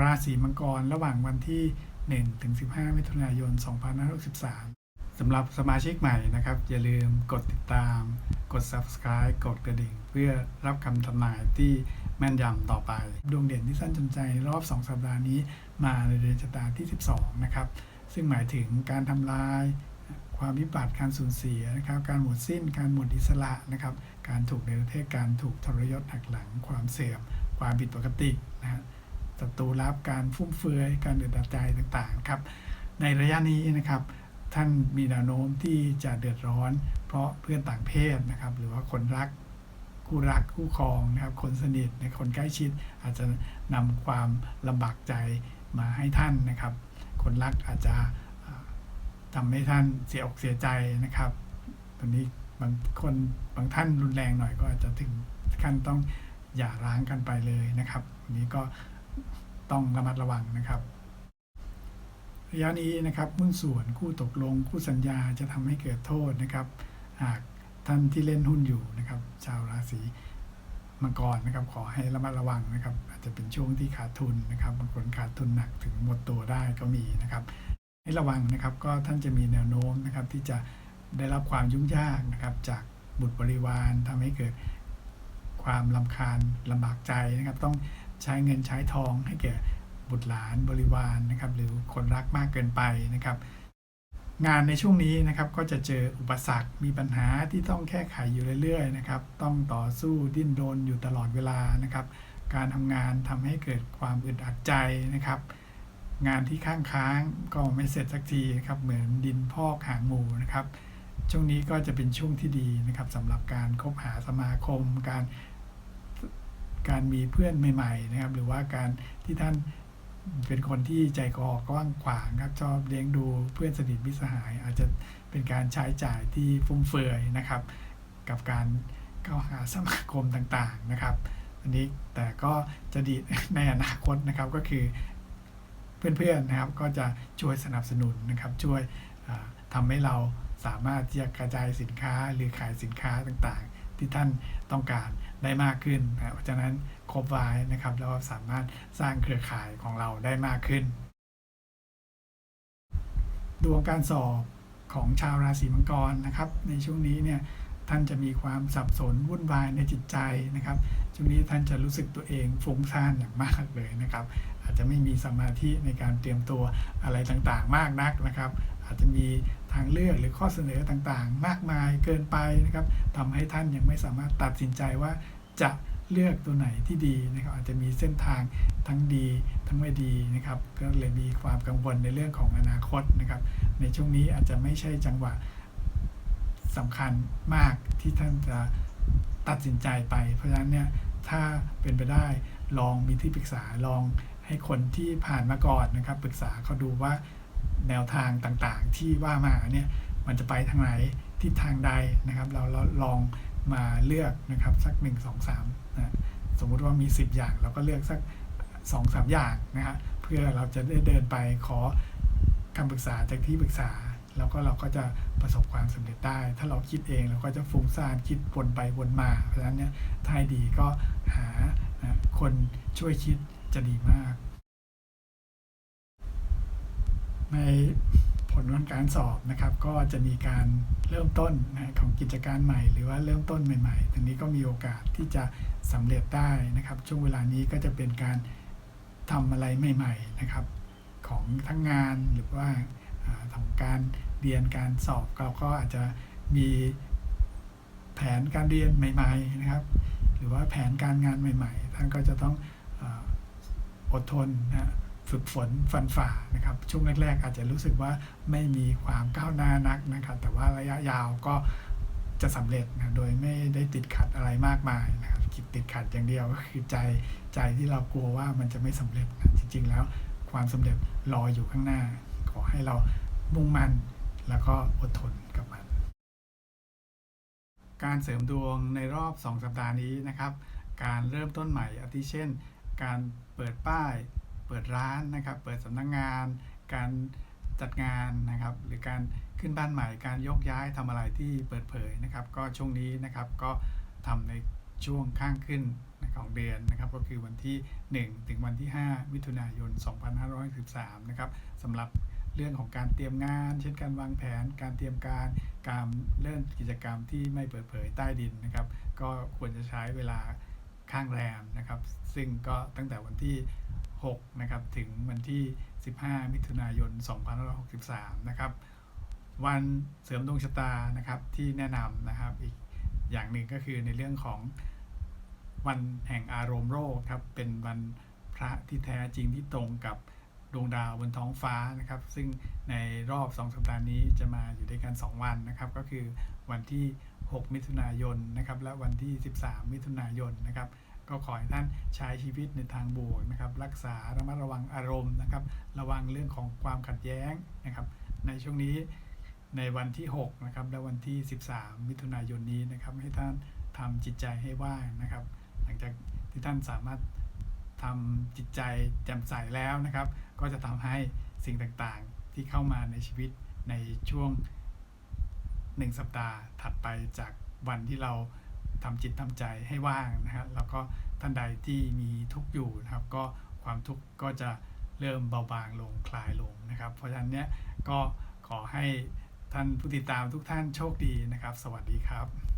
ราศีมังกรระหว่างวันที่ 1 ถึง 15 มิถุนายน 2563 สำหรับสมาชิกใหม่นะครับ อย่าลืมกดติดตาม กด subscribe กดกระดิ่ง เพื่อรับคำทำนายที่แม่นยำต่อไป ดวงเด่นที่สั้นจนใจรอบ 2 สัปดาห์นี้มาในเดือนชะตาที่ 12 นะครับ ซึ่งหมายถึงการทำลายความวิบัติการสูญเสียนะครับ การหมดสิ้น การหมดอิสระนะครับ การถูกในประเทศ การถูกทรยศหักหลัง ความเสื่อม ความผิดปกตินะฮะ ศัตรูลับการฟุ่มเฟือยการเดือดดใจต่างๆครับในระยะนี้นะครับท่านมีแนวโน้มที่จะเดือดร้อน เพราะเพื่อนต่างเพศนะครับหรือว่าคนรักคู่รักคู่ครองนะครับคนสนิทในคนใกล้ชิดอาจจะนำความลำบากใจมาให้ท่านนะครับ คนรักอาจจะเอ่อทำให้ท่านเสียอกเสียใจนะครับตอนนี้บางคนบางท่านรุนแรงหน่อยก็อาจจะถึงขั้นต้องหย่าร้างกันไปเลยนะครับอันนี้ก็ ต้องระมัดระวังนะครับ ระยะนี้นะครับหุ้นส่วนคู่ตกลงคู่สัญญาจะทำให้เกิดโทษนะครับ หากท่านที่เล่นหุ้นอยู่นะครับ ชาวราศีมังกรนะครับ ขอให้ระมัดระวังนะครับ อาจจะเป็นช่วงที่ขาดทุนนะครับบางคนขาดทุนหนักถึงหมดตัวได้ก็มีนะครับให้ระวังนะครับก็ท่านจะมีแนวโน้มนะครับ ที่จะได้รับความยุ่งยากนะครับ จากบุตรบริวารทำให้เกิดความลำคาญลำบากใจนะครับ ต้อง ใช้เงินใช้ทองให้แก่บุตรหลานบริวารนะครับหรือคนรักมากเกินไปนะครับ งานในช่วงนี้นะครับก็จะเจออุปสรรคมีปัญหาที่ต้องแก้ไขอยู่เรื่อยๆนะครับต้องต่อสู้ดิ้นรนอยู่ตลอดเวลานะครับ การทำงานทำให้เกิดความอึดอัดใจนะครับ งานที่ข้างค้างก็ไม่เสร็จสักทีนะครับเหมือนดินพอกหางหมูนะครับช่วงนี้ก็จะเป็นช่วงที่ดีนะครับสำหรับการคบหาสมาคม การ การมีเพื่อนใหม่ๆนะครับ หรือว่าการที่ท่านเป็นคนที่ใจคอกว้างขวางครับชอบเลี้ยงดูเพื่อนสนิทมิสหาย อาจจะเป็นการใช้จ่ายที่ฟุ่มเฟือยนะครับ กับการเข้าหาสมาคมต่างๆนะครับ อันนี้แต่ก็จะดีในอนาคตนะครับก็คือเพื่อนๆนะครับก็จะช่วยสนับสนุนนะครับช่วยอ่าทำให้เราสามารถที่จะกระจายสินค้าหรือขายสินค้าต่างๆ ที่ท่านต้องการได้มากขึ้นนะเพราะฉะนั้นครบไว้นะครับแล้วสามารถสร้างเครือข่ายของเราได้มากขึ้น ดวงการสอบของชาวราศีมังกรนะครับ ในช่วงนี้เนี่ยท่านจะมีความสับสนวุ่นวายในจิตใจนะครับ ช่วงนี้ท่านจะรู้สึกตัวเองฟุ้งซ่านอย่างมากเลยนะครับ อาจจะไม่มีสมาธิในการเตรียมตัวอะไรต่างๆ มากนักนะครับ อาจจะมีทางเลือกหรือข้อเสนอต่างๆ มากมายเกินไปนะครับทำให้ท่านยังไม่สามารถตัดสินใจว่าจะเลือกตัวไหนที่ดีนะครับอาจจะมีเส้นทางทั้งดีทั้งไม่ดีนะครับ ก็เลยมีความกังวลในเรื่องของอนาคตนะครับ ในช่วงนี้อาจจะไม่ใช่จังหวะสำคัญมากที่ท่านจะตัดสินใจไป เพราะฉะนั้นเนี่ยถ้าเป็นไปได้ลองมีที่ปรึกษาลองให้คนที่ผ่านมาก่อนนะครับ ปรึกษาเขาดูว่า แนวทางต่างๆ ที่ว่ามาเนี่ยมันจะไปทางไหนทิศทางใดนะครับ เราเราลองมาเลือกนะครับสัก 1 2 3นะสมมุติว่ามี 10 อย่างเราก็เลือกสัก 2 3 อย่างนะฮะเพื่อเราจะได้เดินไปขอคำปรึกษาจากที่ปรึกษา แล้วก็เราก็จะประสบความสำเร็จได้ ถ้าเราคิดเองเราก็จะฟุ้งซ่านคิดวนไปวนมา เพราะฉะนั้นเนี่ยถ้าให้ดีก็หานะคนช่วยคิดจะดีมาก ในผลของการสอบนะครับ ก็จะมีการเริ่มต้นนะของกิจการใหม่ หรือว่าเริ่มต้นใหม่ๆตรงนี้ก็มีโอกาสที่จะสำเร็จได้นะครับ ช่วงเวลานี้ก็จะเป็นการทำอะไรใหม่ๆนะครับ ของทั้งงานหรือว่าอ่าทำการเรียนการสอบเราก็อาจจะมีแผนการเรียนใหม่ๆนะครับ หรือว่าแผนการงานใหม่ ๆ ท่านก็จะต้องออดทนนะ ฝึกฝนฟันฝ่านะครับ ช่วงแรก ๆ อาจจะรู้สึกว่าไม่มีความก้าวหน้านักนะครับ แต่ว่าระยะยาวก็จะสำเร็จนะโดยไม่ได้ติดขัดอะไรมากมายนะครับคิดติดขัดอย่างเดียวก็คือใจใจที่เรากลัวว่ามันจะไม่สำเร็จนะจริง ๆ แล้วความสำเร็จรออยู่ข้างหน้า ขอให้เรามุ่งมั่นแล้วก็อดทนกับมัน การเสริมดวงในรอบ 2 สัปดาห์นี้นะครับ การเริ่มต้นใหม่อาทิเช่น การเปิดป้าย ปิดร้านนะครับ เปิดสำนักงงาน การจัดงานนะครับ หรือการขึ้นบ้านใหม่ การยกย้ายทำอะไรที่เปิดเผยนะครับ ก็ช่วงนี้นะครับก็ทำในช่วงข้างขึ้นของเดือนนะครับ ก็คือวันที่ 1 ถึงวันที่ 5 มิถุนายน 2513 นะครับสำหรับเรื่องของการเตรียมงาน เช่นการวางแผน การเตรียมการ การเริ่มกิจกรรมที่ไม่เปิดเผยใต้ดินนะครับ ก็ควรจะใช้เวลาข้างแรมนะครับ ซึ่งก็ตั้งแต่วันที่ 6นะครับถึงวันที่ 15 มิถุนายน 2563 นะครับ วันเสริมดวงชะตานะครับที่แนะนำนะครับอีกอย่างหนึ่งก็คือในเรื่องของวันแห่งอารมณ์โรคครับเป็นวันพระที่แท้จริงที่ตรงกับดวงดาวบนท้องฟ้านะครับ ซึ่งในรอบ 2 สัปดาห์นี้จะมาอยู่ด้วยกัน 2 วันนะครับ ก็คือวันที่ 6 มิถุนายนนะครับและวันที่ 13 มิถุนายนนะครับ ก็ขอให้ท่านใช้ชีวิตในทางบวกนะครับ รักษาระมัดระวังอารมณ์นะครับ ระวังเรื่องของความขัดแย้งนะครับ ในช่วงนี้ในวันที่ 6 นะครับ และวันที่ 13 มิถุนายนนี้นะครับ ให้ท่านทำจิตใจให้ว่างนะครับ หลังจากที่ท่านสามารถทำจิตใจแจ่มใสแล้วนะครับ ก็จะทำให้สิ่งต่างๆที่เข้ามาในชีวิตในช่วง 1 สัปดาห์ถัดไปจากวันที่เรา ทำจิตทำใจให้ว่างนะครับแล้วก็ท่านใดที่มีทุกข์อยู่นะครับ ก็ความทุกข์ก็จะเริ่มเบาบางลงคลายลงนะครับ เพราะฉะนั้นเนี้ยก็ขอให้ท่านผู้ติดตามทุกท่านโชคดีนะครับ สวัสดีครับ